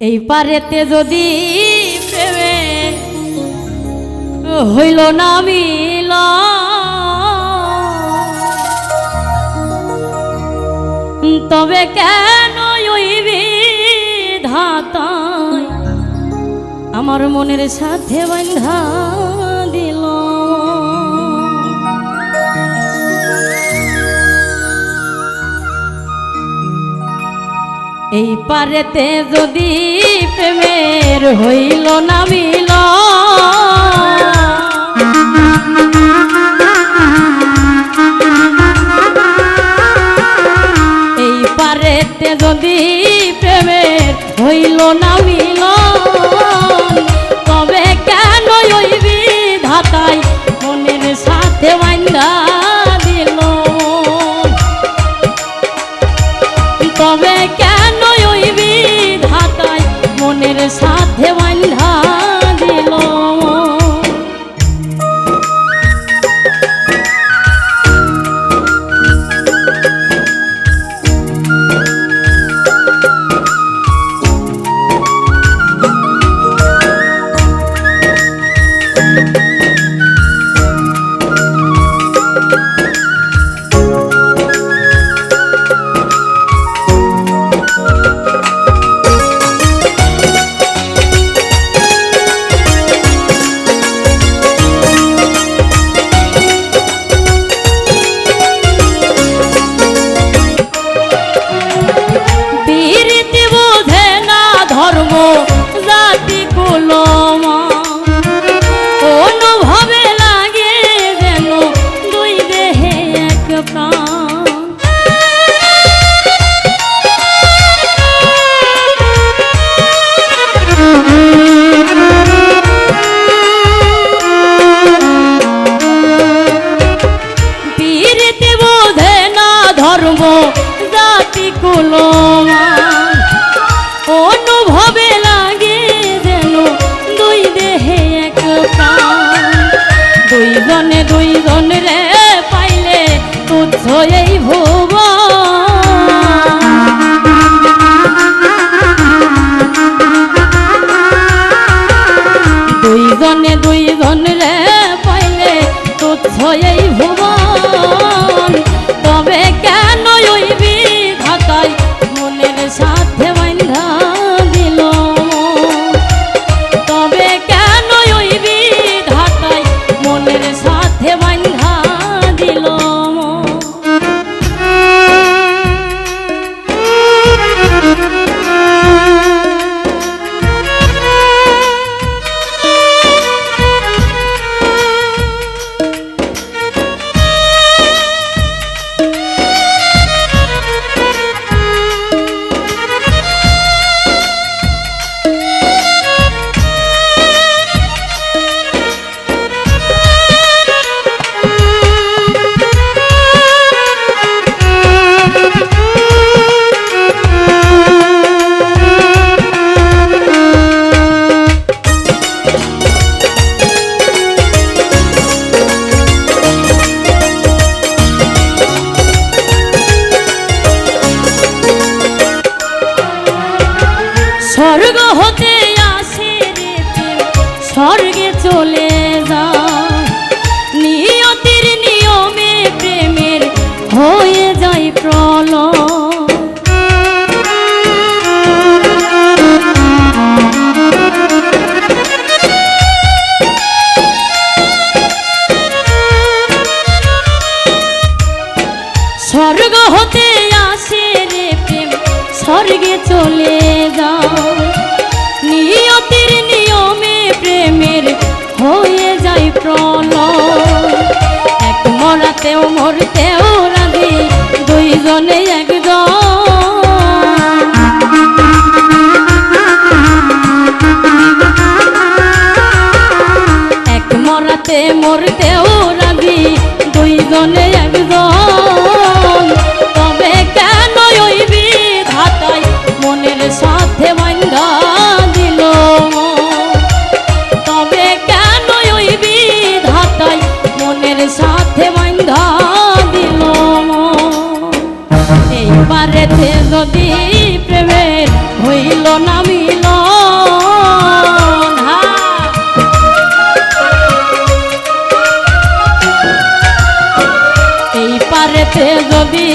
এই পারেতে যদি প্রেমে হইল না মিল। তবে কেন ওইবি ধাত আমার মনের সাথে বান্ধা পারেতে যদি প্রেমের হইল না মিল এই পারেতে যদি প্রেমের হইল না মিল স্বর্গে চলে যায়। নিয়তির নিয়মে প্রেমের হয়ে যায় প্রলয়। স্বর্গ হতে আসে রে প্রেম, স্বর্গে চলে যাও হয়ে যায় প্রলয় এক মরাতেও মরতে হে বন্ধ দিল এইবারেতে যদি প্রেমের হইল না মিল এই পারেতে যদি